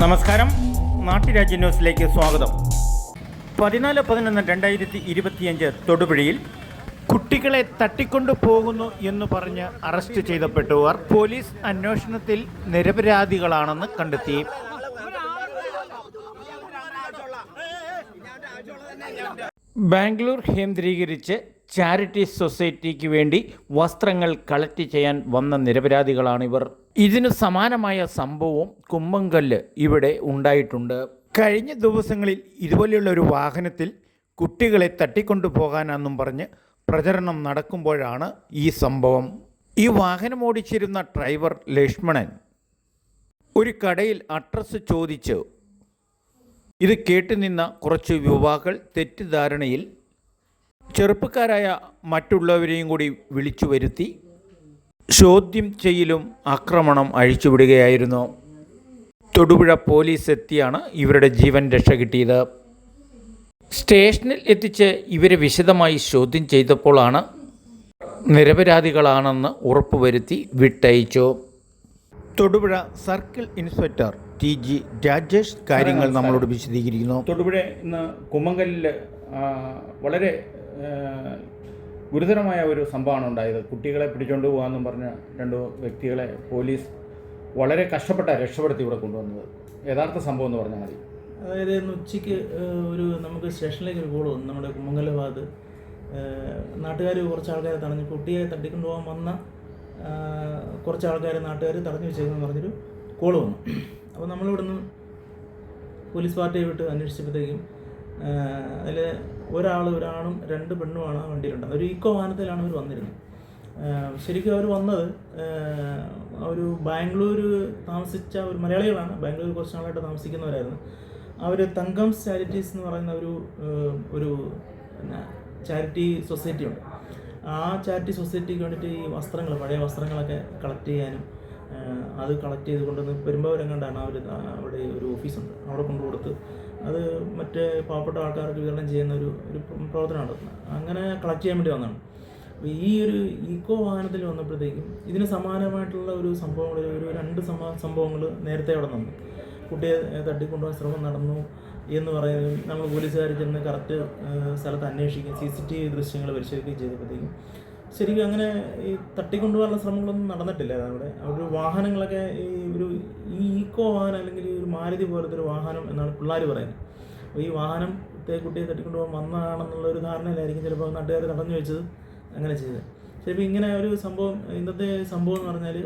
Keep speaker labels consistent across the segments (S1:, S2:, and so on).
S1: നമസ്കാരം. നാട്ടുരാജ്യ ന്യൂസിലേക്ക് സ്വാഗതം. പതിനാല് പതിനൊന്ന് രണ്ടായിരത്തി ഇരുപത്തിയഞ്ച് തൊടുപുഴയിൽ കുട്ടികളെ തട്ടിക്കൊണ്ടു പോകുന്നു എന്ന് പറഞ്ഞ് അറസ്റ്റ് ചെയ്തപ്പെട്ടവർ പോലീസ് അന്വേഷണത്തിൽ നിരപരാധികളാണെന്ന് കണ്ടെത്തി. ബാംഗ്ലൂർ കേന്ദ്രീകരിച്ച് ചാരിറ്റി സൊസൈറ്റിക്ക് വേണ്ടി വസ്ത്രങ്ങൾ കളക്ട് ചെയ്യാൻ വന്ന നിരപരാധികളാണിവർ ഇതിനു സമാനമായ സംഭവം കുമ്മങ്കല്ല് ഇവിടെ ഉണ്ടായിട്ടുണ്ട്. കഴിഞ്ഞ ദിവസങ്ങളിൽ ഇതുപോലെയുള്ള ഒരു വാഹനത്തിൽ കുട്ടികളെ തട്ടിക്കൊണ്ടു പോകാനെന്നും പറഞ്ഞ് പ്രചരണം നടക്കുമ്പോഴാണ് ഈ സംഭവം. ഈ വാഹനം ഓടിച്ചിരുന്ന ഡ്രൈവർ ലക്ഷ്മണൻ ഒരു കടയിൽ അഡ്രസ്സ് ചോദിച്ചു. ഇത് കേട്ടുനിന്ന കുറച്ച് യുവാക്കൾ തെറ്റിദ്ധാരണയിൽ ചെറുപ്പക്കാരായ മറ്റുള്ളവരെയും കൂടി വിളിച്ചു വരുത്തി ചോദ്യം ചെയ്യലും ആക്രമണം അഴിച്ചുവിടുകയായിരുന്നു. തൊടുപുഴ പോലീസ് എത്തിയാണ് ഇവരുടെ ജീവൻ രക്ഷ കിട്ടിയത്. സ്റ്റേഷനിൽ എത്തിച്ച് ഇവരെ വിശദമായി ചോദ്യം ചെയ്തപ്പോഴാണ് നിരപരാധികളാണെന്ന് ഉറപ്പുവരുത്തി വിട്ടയച്ചു. Thodupuzha circle inspector T G Rajesh കാര്യങ്ങൾ നമ്മളോട് വിശദീകരിക്കുന്നു.
S2: തൊടുപുഴ ഇന്ന് കുമ്മങ്കലിൽ വളരെ ഗുരുതരമായ ഒരു സംഭവമാണ് ഉണ്ടായത്. കുട്ടികളെ പിടിച്ചുകൊണ്ട് പോകാമെന്നും പറഞ്ഞ രണ്ട് വ്യക്തികളെ പോലീസ് വളരെ കഷ്ടപ്പെട്ട രക്ഷപ്പെടുത്തി ഇവിടെ കൊണ്ടുവന്നത്. യഥാർത്ഥ സംഭവം എന്ന് പറഞ്ഞാൽ മതി.
S3: അതായത് ഇന്ന് ഉച്ചയ്ക്ക് ഒരു നമുക്ക് സ്റ്റേഷനിലേക്ക് ഒരു കോൾ വന്നു. നമ്മുടെ കുമ്മങ്കല ഭാഗത്ത് നാട്ടുകാർ കുറച്ച് ആൾക്കാരെ തടഞ്ഞു. കുട്ടിയെ തട്ടിക്കൊണ്ടു പോകാൻ വന്ന കുറച്ച് ആൾക്കാരെ നാട്ടുകാർ തടഞ്ഞു വെച്ചേക്കെന്ന് പറഞ്ഞൊരു കോൾ വന്നു. അപ്പോൾ നമ്മളിവിടുന്ന് പോലീസ് പാർട്ടിയെ വിട്ട് അന്വേഷിച്ചപ്പോഴത്തേക്കും അതിൽ ഒരാൾ ഒരാണും രണ്ട് പെണ്ണുമാണ് ആ വണ്ടിയിലുണ്ട് ഒരു ഇക്കോ വാഹനത്തിലാണ് അവർ വന്നിരുന്നത്. ശരിക്കും അവർ വന്നത് ഒരു ബാംഗ്ലൂർ താമസിച്ച ഒരു മലയാളികളാണ്. ബാംഗ്ലൂർ കുറച്ച് നാളായിട്ട് താമസിക്കുന്നവരായിരുന്നു. അവർ തങ്കം ചാരിറ്റീസ് എന്ന് പറയുന്ന ഒരു ഒരു ചാരിറ്റി സൊസൈറ്റി ഉണ്ട്. ആ ചാരിറ്റി സൊസൈറ്റിക്ക് വേണ്ടിയിട്ട് ഈ വസ്ത്രങ്ങൾ പഴയ വസ്ത്രങ്ങളൊക്കെ കളക്ട് ചെയ്യാനും അത് കളക്ട് ചെയ്ത് കൊണ്ടുവന്ന് പെരുമ്പാവൂരെങ്ങാണ്ടാണ് അവർ അവിടെ ഒരു ഓഫീസുണ്ട്. അവിടെ കൊണ്ടു കൊടുത്ത് അത് മറ്റേ പാവപ്പെട്ട ആൾക്കാർക്ക് വിതരണം ചെയ്യുന്ന ഒരു ഒരു പ്രവർത്തനമാണ്. അങ്ങനെ കളക്ട് ചെയ്യാൻ വേണ്ടി വന്നതാണ്. അപ്പോൾ ഈ ഒരു ഈക്കോ വാഹനത്തിൽ വന്നപ്പോഴത്തേക്കും ഇതിന് സമാനമായിട്ടുള്ള ഒരു സംഭവങ്ങൾ ഒരു രണ്ട് സമ സംഭവങ്ങൾ നേരത്തെ അവിടെ നടന്നു കുട്ടിയെ തട്ടിക്കൊണ്ടുപോകാൻ ശ്രമം നടന്നു എന്ന് പറയുന്നത് നമ്മൾ പോലീസുകാർ ചെന്ന് കറക്റ്റ് സ്ഥലത്ത് അന്വേഷിക്കും സി സി ടി വി ദൃശ്യങ്ങൾ പരിശോധിക്കുകയും ചെയ്തപ്പോഴത്തേക്കും ശരിക്കും അങ്ങനെ ഈ തട്ടിക്കൊണ്ടുപോകാനുള്ള ശ്രമങ്ങളൊന്നും നടന്നിട്ടില്ല. അവിടെ ഒരു വാഹനങ്ങളൊക്കെ ഈ ഒരു ഈ ഈക്കോ വാഹനം അല്ലെങ്കിൽ മാരുതി പോലത്തെ ഒരു വാഹനം എന്നാണ് പിള്ളേർ പറയുന്നത്. അപ്പോൾ ഈ വാഹനത്തെ കുട്ടിയെ തട്ടിക്കൊണ്ടുപോകാൻ വന്നതാണെന്നുള്ള ഒരു ധാരണയിലായിരിക്കും ചിലപ്പോൾ നാട്ടുകാർ തടഞ്ഞു വെച്ചത് അങ്ങനെ ചെയ്തത്. ചിലപ്പോൾ ഇങ്ങനെ ഒരു സംഭവം ഇന്നത്തെ സംഭവം എന്ന് പറഞ്ഞാൽ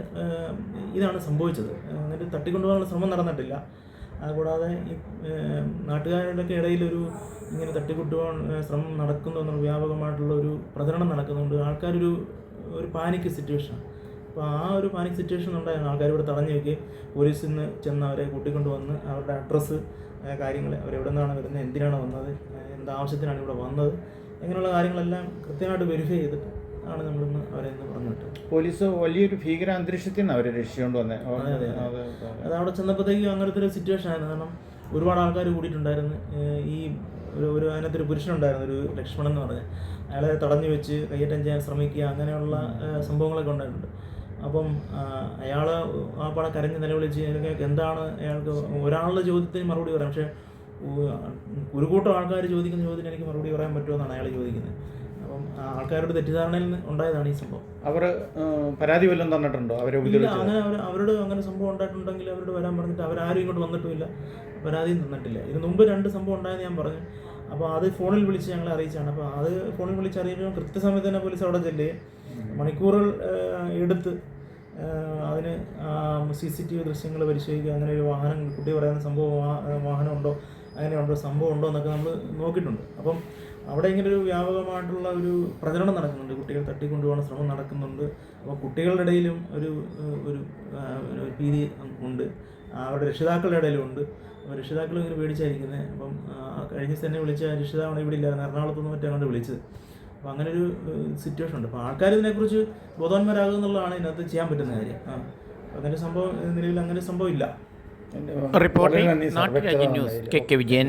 S3: ഇതാണ് സംഭവിച്ചത്. എന്നിട്ട് തട്ടിക്കൊണ്ടുപോകാനുള്ള ശ്രമം നടന്നിട്ടില്ല. അതുകൂടാതെ കൂടാതെ ഈ നാട്ടുകാരുടെയൊക്കെ ഇടയിലൊരു ഇങ്ങനെ തട്ടിക്കൊണ്ടുപോകാൻ ശ്രമം നടക്കുന്നു എന്നുള്ള വ്യാപകമായിട്ടുള്ള ഒരു പ്രചരണം നടക്കുന്നുണ്ട്. ആൾക്കാരൊരു ഒരു പാനിക് സിറ്റുവേഷനാണ് അപ്പോൾ ആ ഒരു പാനിക് സിറ്റുവേഷൻ ഉണ്ടായിരുന്നു. ആൾക്കാർ ഇവിടെ തടഞ്ഞു വെക്കുകയും പോലീസിൽ നിന്ന് ചെന്ന് അവരെ കൂട്ടിക്കൊണ്ട് വന്ന് അവരുടെ അഡ്രസ്സ് കാര്യങ്ങൾ അവരെവിടെ നിന്നാണ് വരുന്നത് എന്തിനാണ് വന്നത് എന്താവശ്യത്തിനാണ് ഇവിടെ വന്നത് അങ്ങനെയുള്ള കാര്യങ്ങളെല്ലാം കൃത്യമായിട്ട് വെരിഫൈ ചെയ്തിട്ട് ആണ് നമ്മളിന്ന് അവരെ ഇന്ന് പറഞ്ഞു വിട്ടത്.
S2: പോലീസ് വലിയൊരു ഭീകര അന്തരീക്ഷത്തിൽ നിന്ന് അവരെ രക്ഷിച്ചുകൊണ്ട് വന്നത്
S3: അതെ, അതെ. അത്. അവിടെ ചെന്നപ്പോഴത്തേക്കും അങ്ങനത്തെ ഒരു സിറ്റുവേഷൻ ആയിരുന്നു. കാരണം ഒരുപാട് ആൾക്കാർ കൂടിയിട്ടുണ്ടായിരുന്നു. ഈ ഒരു ഒരു അതിനകത്തൊരു പുരുഷനുണ്ടായിരുന്നു ഒരു ലക്ഷ്മണൻ എന്ന് പറഞ്ഞ്. അയാളെ തടഞ്ഞു വെച്ച് കയ്യേറ്റം ചെയ്യാൻ ശ്രമിക്കുക അങ്ങനെയുള്ള സംഭവങ്ങളൊക്കെ ഉണ്ടായിട്ടുണ്ട്. അപ്പം അയാൾ ആ പടം കരഞ്ഞ് നിലവിളിച്ച് ഇതിനൊക്കെ എന്താണ് അയാൾക്ക് ഒരാളുടെ ചോദ്യത്തിന് മറുപടി പറയാം. പക്ഷേ ഒരു കൂട്ടം ആൾക്കാർ ചോദിക്കുന്ന ചോദ്യത്തിന് എനിക്ക് മറുപടി പറയാൻ പറ്റുമെന്നാണ് അയാൾ ചോദിക്കുന്നത്. അപ്പം ആൾക്കാരുടെ തെറ്റിദ്ധാരണയിൽ നിന്ന് ഉണ്ടായതാണ് ഈ സംഭവം.
S2: അവർ പരാതി വല്ലതും തന്നിട്ടുണ്ടോ അവരെ
S3: അങ്ങനെ അവർ അവരോട് അങ്ങനെ സംഭവം ഉണ്ടായിട്ടുണ്ടെങ്കിൽ അവരോട് വരാൻ പറഞ്ഞിട്ട് അവരാരും ഇങ്ങോട്ട് വന്നിട്ടുമില്ല. പരാതിയും തന്നിട്ടില്ല. ഇതിന് മുമ്പ് രണ്ട് സംഭവം ഉണ്ടായെന്ന് ഞാൻ പറഞ്ഞു. അപ്പോൾ അത് ഫോണിൽ വിളിച്ച് ഞങ്ങളെ അറിയിച്ചാണ് അപ്പോൾ അത് ഫോണിൽ വിളിച്ച് അറിയിക്കുമ്പോൾ കൃത്യസമയത്ത് തന്നെ പോലീസ് അവിടെ ചെല്ലുകയും മണിക്കൂറുകൾ എടുത്ത് അതിന് സി സി ടി വി ദൃശ്യങ്ങൾ പരിശോധിക്കുക അങ്ങനെ ഒരു വാഹനം കുട്ടി പറയുന്ന സംഭവം വാഹനമുണ്ടോ അങ്ങനെയുണ്ടോ സംഭവം ഉണ്ടോ എന്നൊക്കെ നമ്മൾ നോക്കിയിട്ടുണ്ട്. അപ്പം അവിടെ ഇങ്ങനെ ഒരു വ്യാപകമായിട്ടുള്ള ഒരു പ്രചരണം നടക്കുന്നുണ്ട്. കുട്ടികൾ തട്ടിക്കൊണ്ടുപോകുന്ന ശ്രമം നടക്കുന്നുണ്ട്. അപ്പോൾ കുട്ടികളുടെ ഇടയിലും ഒരു ഒരു ഭീതി ഉണ്ട്. അവരുടെ രക്ഷിതാക്കളുടെ ഇടയിലും ഉണ്ട് അപ്പോൾ രക്ഷിതാക്കളും ഇങ്ങനെ പേടിച്ചായിരിക്കുന്നത് അപ്പം കഴിഞ്ഞ തന്നെ വിളിച്ച രക്ഷിതാവാണ് ഇവിടെ ഇല്ലായിരുന്നു എറണാകുളത്തുനിന്ന് മറ്റേ അങ്ങോട്ട് വിളിച്ചത്. അപ്പോൾ അങ്ങനെ ഒരു സിറ്റുവേഷൻ ഉണ്ട്. അപ്പോൾ ആൾക്കാർ ഇതിനെക്കുറിച്ച് ബോധവാന്മാരാകുക എന്നുള്ളതാണ് ഇതിനകത്ത് ചെയ്യാൻ പറ്റുന്ന കാര്യം. ആ അങ്ങനെ സംഭവം നിലവിൽ അങ്ങനെ സംഭവം ഇല്ല.
S1: Reporting നാട്ടുരാജ്യ news K K Vijayan.